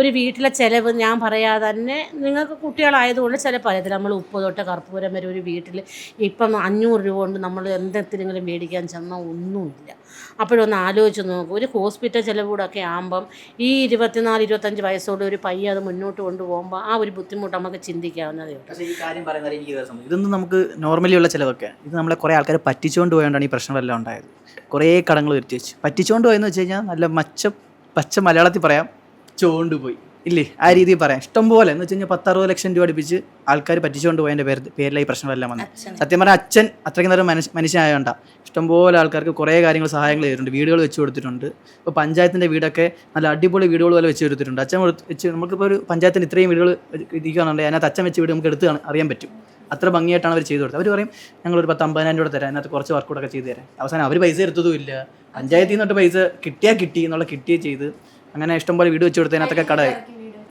ഒരു വീട്ടിലെ ചിലവ് ഞാൻ പറയാതെ തന്നെ നിങ്ങൾക്ക് കുട്ടികളായതുകൊണ്ട് ചിലപ്പോൾ അറിയത്തില്ല. നമ്മൾ ഉപ്പ് തൊട്ട് കർപ്പൂരം വരെ ഒരു വീട്ടിൽ ഇപ്പം അഞ്ഞൂറ് രൂപ കൊണ്ട് നമ്മൾ എന്തെങ്കിലും മേടിക്കാൻ ചെന്നാൽ ഒന്നുമില്ല. അപ്പോഴൊന്ന് ആലോചിച്ച് നോക്കും. ഒരു ഹോസ്പിറ്റൽ ചിലവ് കൂടെ ഒക്കെ ആകുമ്പം ഈ ഇരുപത്തിനാല് ഇരുപത്തഞ്ച് വയസ്സോടെ ഒരു പയ്യ അത് മുന്നോട്ട് കൊണ്ടുപോകുമ്പോൾ ആ ഒരു ബുദ്ധിമുട്ട് നമുക്ക് ചിന്തിക്കാവുന്നതേ ഉള്ളൂ. ഇതൊന്നും നമുക്ക് നോർമലി ഉള്ള ചിലവൊക്കെ. ഇത് നമ്മളെ കുറേ ആൾക്കാർ പറ്റിച്ചുകൊണ്ട് പോയതുകൊണ്ടാണ് ഈ പ്രശ്നമെല്ലാം ഉണ്ടായത്. കുറേ കടങ്ങൾ വരുത്തി വെച്ച്. പറ്റിച്ചുകൊണ്ട് പോയെന്ന് വെച്ച് കഴിഞ്ഞാൽ നല്ല മച്ച പച്ച മലയാളത്തിൽ പറയാം. ചോണ്ട് പോയി ഇല്ലേ? ആ രീതിയിൽ പറയാം. ഇഷ്ടം പോലെ എന്ന് വെച്ച് കഴിഞ്ഞാൽ പത്തറുപത് ലക്ഷം രൂപ അടുപ്പിച്ച് ആൾക്കാർ പറ്റിച്ചുകൊണ്ട് പോയതിന്റെ പേര് പേരിലായി പ്രശ്നമെല്ലാം വന്നു സത്യം പറഞ്ഞാൽ അച്ഛൻ അത്രയ്ക്ക് നേരം മനുഷ്യ ഇഷ്ടം ഇഷ്ടംപോലെ ആൾക്കാർക്ക് കുറേ കാര്യങ്ങൾ സഹായങ്ങൾ ചെയ്തിട്ടുണ്ട്. വീടുകൾ വെച്ച് കൊടുത്തിട്ടുണ്ട്. ഇപ്പോൾ പഞ്ചായത്തിന്റെ വീടൊക്കെ നല്ല അടിപൊളി വീടുകൾ പോലെ വെച്ച് കൊടുത്തിട്ടുണ്ട്. അച്ഛൻ വെച്ച് നമുക്കിപ്പോൾ ഒരു പഞ്ചായത്തിന് ഇത്രയും വീടുകൾ ഇരിക്കുകയാണെങ്കിൽ അതിനകത്ത് അച്ഛൻ വെച്ച് വീട് നമുക്ക് എടുത്ത് അറിയാൻ പറ്റും. അത്ര ഭംഗിയായിട്ടാണ് അവർ ചെയ്തു കൊടുത്തത്. അവർ പറയും ഞങ്ങൾ ഒരു പത്ത് അമ്പതിനായിരം രൂപ തരാം. അതിനകത്ത് കുറച്ച് വർക്ക് ചെയ്തു ചെയ്ത് തരാം. അവസാനം അവർ പൈസ എടുത്തതും ഇല്ല. പഞ്ചായത്തിൽ നിന്നിട്ട് പൈസ കിട്ടിയാൽ കിട്ടി എന്നുള്ള കിട്ടിയേ ചെയ്ത്. അങ്ങനെ ഇഷ്ടംപോലെ വീട് വെച്ച് കൊടുത്തതിനകത്തൊക്കെ കട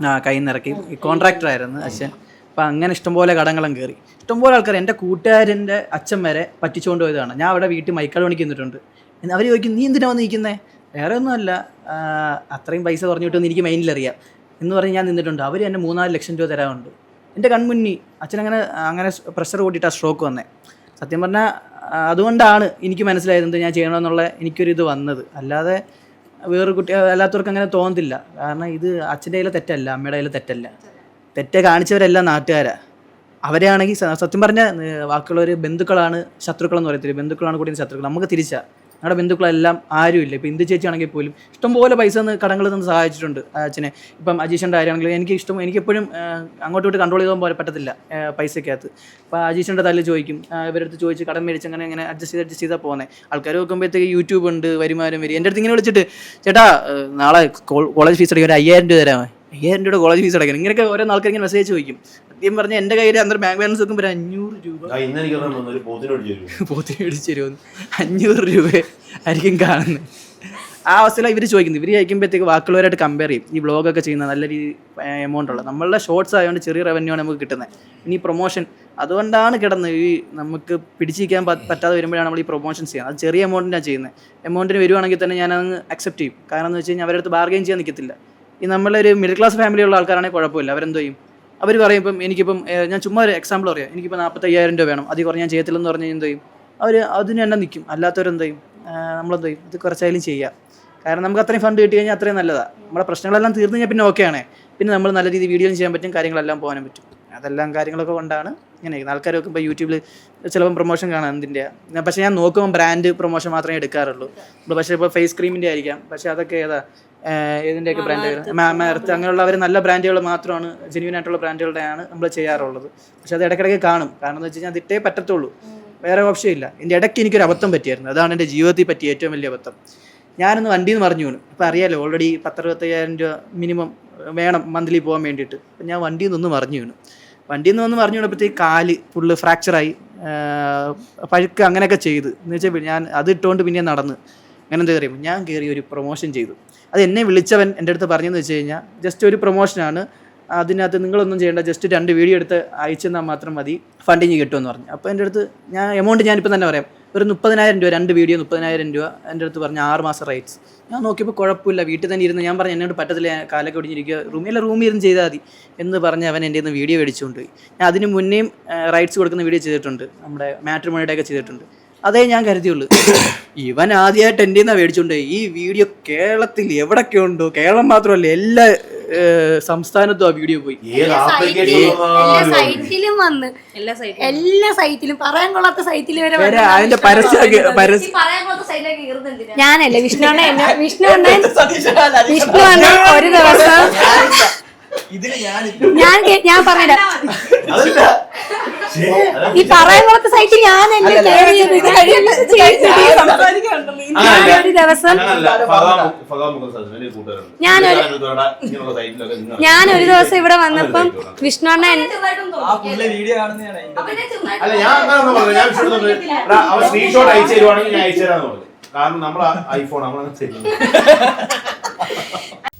ആ കൈ നിറക്കി കോൺട്രാക്ടർ കോൺട്രാക്ടറായിരുന്നു അച്ഛൻ അപ്പം അങ്ങനെ ഇഷ്ടംപോലെ കടങ്ങളും കയറി ഇഷ്ടംപോലെ ആൾക്കാർ എന്റെ കൂട്ടുകാരന്റെ അച്ഛൻ വരെ പറ്റിച്ചുകൊണ്ട് പോയതാണ്. ഞാൻ അവിടെ വീട്ടിൽ മൈക്കാട് പണിക്ക് നിന്നിട്ടുണ്ട്. അവർ ചോദിക്കും നീ എന്തിനാ വന്ന് നിൽക്കുന്നത് വേറെ ഒന്നുമല്ല. അത്രയും പൈസ കുറഞ്ഞിട്ടൊന്നും എനിക്ക് മെയിനിലറിയാം എന്ന് പറഞ്ഞ് ഞാൻ നിന്നിട്ടുണ്ട്. അവർ എന്നെ മൂന്നാൽ ലക്ഷം രൂപ തരാറുണ്ട്. എന്റെ കൺമുന്നി അച്ഛനങ്ങനെ അങ്ങനെ പ്രഷർ കൂട്ടിയിട്ട് ആ സ്ട്രോക്ക് വന്നേ. സത്യം പറഞ്ഞാൽ അതുകൊണ്ടാണ് എനിക്ക് മനസ്സിലായത് എന്ത് ഞാൻ ചെയ്യണമെന്നുള്ള എനിക്കൊരിത് വന്നത്. അല്ലാതെ വേറൊരു കുട്ടി അല്ലാത്തവർക്ക് അങ്ങനെ തോന്നത്തില്ല. കാരണം ഇത് അച്ഛന്റെ കയ്യിലെ തെറ്റല്ല അമ്മയുടെ കയ്യിലെ തെറ്റല്ല. തെറ്റ് കാണിച്ചവരെല്ലാം നാട്ടുകാരാ. അവരെയാണെങ്കിൽ സത്യം പറഞ്ഞ ബാക്കിയുള്ളവർ ബന്ധുക്കളാണ് ശത്രുക്കളെന്ന് പറയത്തില്ല? ബന്ധുക്കളാണ് കൂടി ശത്രുക്കൾ. നമുക്ക് തിരിച്ചാ. ഞങ്ങളുടെ ബന്ധുക്കളെല്ലാം ആരുമില്ല. ഇപ്പം ഇന്ദു ചേച്ചി ആണെങ്കിൽ പോലും ഇഷ്ടംപോലെ പൈസ ഒന്ന് കടങ്ങളിൽ നിന്ന് സഹായിച്ചിട്ടുണ്ട് അച്ഛനെ. ഇപ്പം അജീഷന്റെ ആരാണെങ്കിലും എനിക്ക് ഇഷ്ടം എനിക്കെപ്പോഴും അങ്ങോട്ട് ഇങ്ങോട്ട് കൺട്രോൾ ചെയ്താൽ പോലെ പറ്റത്തില്ല പൈസക്കകത്ത് അപ്പോൾ അജീഷന്റെ തല്ല് ചോദിക്കും ഇവരടുത്ത് ചോദിച്ച് കടം മേടിച്ച് അങ്ങനെ അങ്ങനെ അഡ്ജസ്റ്റ് ചെയ്ത് അഡ്ജസ്റ്റ് ചെയ്താൽ പോകുന്നത് ആൾക്കാർ നോക്കുമ്പോഴത്തേക്ക് യൂട്യൂബ് ഉണ്ട് വരുമാനം വരും. എന്റെ അടുത്ത് ഇങ്ങനെ വിളിച്ചിട്ട് ചേട്ടാ നാളെ കോളേജ് ഫീസ് അടിക്കാൻ ഒരു അയ്യായിരം രൂപ തരാമോ? അയ്യായിരം രൂപയുടെ കോളേജ് ഫീസ് അടയ്ക്കണം. ഇങ്ങനെയൊക്കെ ഓരോ ആൾക്കാർ ഇങ്ങനെ മെസ്സേജ് ചോദിക്കും. സത്യം പറഞ്ഞ എന്റെ കയ്യിൽ അന്നേരം ബാങ്ക് ബാലൻസ് നോക്കുമ്പോൾ അഞ്ഞൂറ് രൂപ. പോത്തിന് മേടിച്ച് തരുമെന്ന് അഞ്ഞൂറ് രൂപ ആയിരിക്കും കാണുന്നത്. ആ അവസ്ഥയിലാണ് ഇവർ ചോദിക്കുന്നത്. ഇവർ അയക്കുമ്പോഴത്തേക്ക് ബാക്കിയുള്ളവരായിട്ട് കമ്പയർ ചെയ്യും. ഈ വ്ളോഗൊക്കെ ചെയ്യുന്ന നല്ല രീതി എമൗണ്ട് ഉള്ളത് നമ്മളുടെ ഷോർട്സ് ആയതുകൊണ്ട് ചെറിയ റവന്യൂ ആണ് നമുക്ക് കിട്ടുന്നത്. ഇനി പ്രൊമോഷൻ അതുകൊണ്ടാണ് കിടന്നത് ഈ നമുക്ക് പിടിച്ചിരിക്കാൻ പറ്റാതെ വരുമ്പോഴാണ് നമ്മൾ ഈ പ്രൊമോഷൻ ചെയ്യുന്നത്. അത് ചെറിയ എമൗണ്ടിനാണ് ചെയ്യുന്നത്. എമൗണ്ടിന് വരുവാണെങ്കിൽ തന്നെ ഞാൻ അങ്ങ് അക്സെപ്റ്റ് ചെയ്യും. കാരണം എന്ന് വെച്ച് കഴിഞ്ഞാൽ അവരടുത്ത് ബാർഗെയിൻ ചെയ്യാൻ നിൽക്കത്തില്ല ഈ നമ്മളൊരു മിഡിൽ ക്ലാസ് ഫാമിലിയുള്ള ആൾക്കാരാണെങ്കിൽ കുഴപ്പമില്ല. അവരെന്തോ ചെയ്യും? അവർ പറയും ഇപ്പം എനിക്കിപ്പം ഞാൻ ചുമ്മാ ഒരു എക്സാമ്പിൾ പറയാം. എനിക്കിപ്പോൾ നാൽപ്പത്തയ്യായിരം രൂപ വേണം. അത് കുറഞ്ഞ് ഞാൻ ചെയ്യത്തില്ലെന്ന് പറഞ്ഞാൽ എന്ത് ചെയ്യും? അവർ അതിന് തന്നെ നിൽക്കും അല്ലാത്തവരെന്ത് ചെയ്യും? നമ്മളെന്ത് ചെയ്യും? ഇത് കുറച്ചായാലും ചെയ്യാം. കാരണം നമുക്ക് അത്രയും ഫണ്ട് കിട്ടി കഴിഞ്ഞാൽ അത്രയും നല്ലതാണ് നമ്മുടെ പ്രശ്നങ്ങളെല്ലാം തീർന്നു കഴിഞ്ഞാൽ പിന്നെ ഓക്കെ ആണ്. പിന്നെ നമ്മൾ നല്ല രീതിയിൽ വീഡിയോ ചെയ്യാൻ പറ്റും കാര്യങ്ങളെല്ലാം പോകാനും പറ്റും. അതെല്ലാം കാര്യങ്ങളൊക്കെ കൊണ്ടാണ് ഇങ്ങനെ ആൾക്കാർ നോക്കുമ്പോൾ യൂട്യൂബിൽ ചിലപ്പം പ്രൊമോഷൻ കാണാം എന്തിന്റെ. പക്ഷേ ഞാൻ നോക്കുമ്പോൾ ബ്രാൻഡ് പ്രൊമോഷൻ മാത്രമേ എടുക്കാറുള്ളൂ. നമ്മൾ പക്ഷേ ഇപ്പോൾ ഫേസ് ക്രീമിന്റെ ആയിരിക്കാം. പക്ഷേ അതൊക്കെ ഏതാ? ഏഹ് ഏതിന്റെയൊക്കെ ബ്രാൻഡ് മാമർത്ത് അങ്ങനെയുള്ള അവർ നല്ല ബ്രാൻഡുകൾ മാത്രമാണ് ജെന്യൂൻ ആയിട്ടുള്ള ബ്രാൻഡുകളുടെയാണ് നമ്മൾ ചെയ്യാറുള്ളത്. പക്ഷെ അത് ഇടയ്ക്കിടയ്ക്ക് കാണും. കാരണം എന്ന് വെച്ച് കഴിഞ്ഞാൽ അതിട്ടേ പറ്റത്തുള്ളൂ. വേറെ ഓപ്ഷൻ ഇല്ല. എന്റെ ഇടയ്ക്ക് എനിക്കൊരു അബദ്ധം പറ്റിയായിരുന്നു. അതാണ് എന്റെ ജീവിതത്തിൽ പറ്റിയ ഏറ്റവും വലിയ അബദ്ധം. ഞാനൊന്ന് വണ്ടിയിൽ നിന്ന് പറഞ്ഞു വീണു. ഇപ്പം അറിയാലോ ഓൾറെഡി പത്തറുപത്തയ്യായിരം രൂപ മിനിമം വേണം മന്ത്ലി പോകാൻ വേണ്ടിയിട്ട്. അപ്പം ഞാൻ വണ്ടിയിൽ നിന്ന് മറിഞ്ഞു വീണു. വണ്ടിയിൽ നിന്ന് വന്ന് പറഞ്ഞു വീണപ്പോഴത്തേക്ക് കാൽ ഫുള്ള് ഫ്രാക്ചറായി പഴുക്ക് അങ്ങനെയൊക്കെ ചെയ്ത്. എന്ന് വെച്ചാൽ ഞാൻ അത് ഇട്ടുകൊണ്ട് പിന്നെ നടന്ന്. അങ്ങനെ എന്താ ഞാൻ കയറി ഒരു പ്രൊമോഷൻ ചെയ്തു. അത് എന്നെ വിളിച്ചവൻ എന്റെ അടുത്ത് പറഞ്ഞതെന്ന് വെച്ച് കഴിഞ്ഞാൽ ജസ്റ്റ് ഒരു പ്രൊമോഷനാണ് അതിനകത്ത് നിങ്ങളൊന്നും ചെയ്യേണ്ട ജസ്റ്റ് രണ്ട് വീഡിയോ എടുത്ത് അയച്ചെന്നാൽ മാത്രം മതി. ഫണ്ടിങ് കിട്ടുമെന്ന് പറഞ്ഞു. അപ്പോൾ എന്റെ അടുത്ത് ഞാൻ എമൗണ്ട് ഞാനിപ്പോൾ തന്നെ പറയാം. ഒരു മുപ്പതിനായിരം രൂപ രണ്ട് വീഡിയോ മുപ്പതിനായിരം രൂപ എന്റെ അടുത്ത് പറഞ്ഞ ആറ് മാസം റേറ്റ്സ് ഞാൻ നോക്കിയപ്പോൾ കുഴപ്പമില്ല. വീട്ടിൽ തന്നെ ഇരുന്ന് ഞാൻ പറഞ്ഞു എന്നോട് പറ്റത്തില്ല കാലൊക്കെ ഒടിഞ്ഞിരിക്കുക റൂമിൽ റൂമിൽ ഇരുന്ന് ചെയ്താൽ മതി. എന്ന് പറഞ്ഞ് അവൻ എന്റെ നിന്ന് വീഡിയോ മേടിച്ചുകൊണ്ട് പോയി. ഞാൻ അതിന് മുന്നേയും റൈറ്റ്സ് കൊടുക്കുന്ന വീഡിയോ ചെയ്തിട്ടുണ്ട്. നമ്മുടെ മാട്രിമോണിയുടെ ഒക്കെ ചെയ്തിട്ടുണ്ട്. അതേ ഞാൻ കരുതിയുള്ളൂ. ഇവൻ ആദ്യമായിട്ട് എന്റെ നിന്നാണ് മേടിച്ചുകൊണ്ട്. ഈ വീഡിയോ കേരളത്തിൽ എവിടൊക്കെ ഉണ്ടോ കേരളം മാത്രമല്ല എല്ലാ സംസ്ഥാനത്തും ആ വീഡിയോ പോയി. എല്ലാ സൈറ്റിലും വന്ന്. എല്ലാ സൈറ്റിലും. പറയാൻ കൊള്ളാത്ത സൈറ്റിൽ വരെ വരെ അതിന്റെ പരസ്യമൊക്കെ പരസ്യം ഞാനല്ല വിഷ്ണു അണ്ണൻ വിഷ്ണു അണ്ണൻ വിഷ്ണു അണ്ണൻ ഒരു ദിവസം ഇതിന് ഞാൻ ഞാൻ അതല്ല. ഈ പറയാൻ കൊള്ളാത്ത സൈറ്റിൽ ഞാൻ ഒരു ദിവസം ഞാനൊരു. ഞാനൊരു- ദിവസം ഇവിടെ വന്നപ്പം വിഷ്ണു സ്ക്രീൻഷോട്ട് അയച്ചു തരുവാണെങ്കിൽ ഞാൻ അയച്ചു തരാന്ന് പറഞ്ഞു. കാരണം നമ്മൾ ഐഫോൺ നമ്മളങ്ങനെ ചെയ്യുന്നത്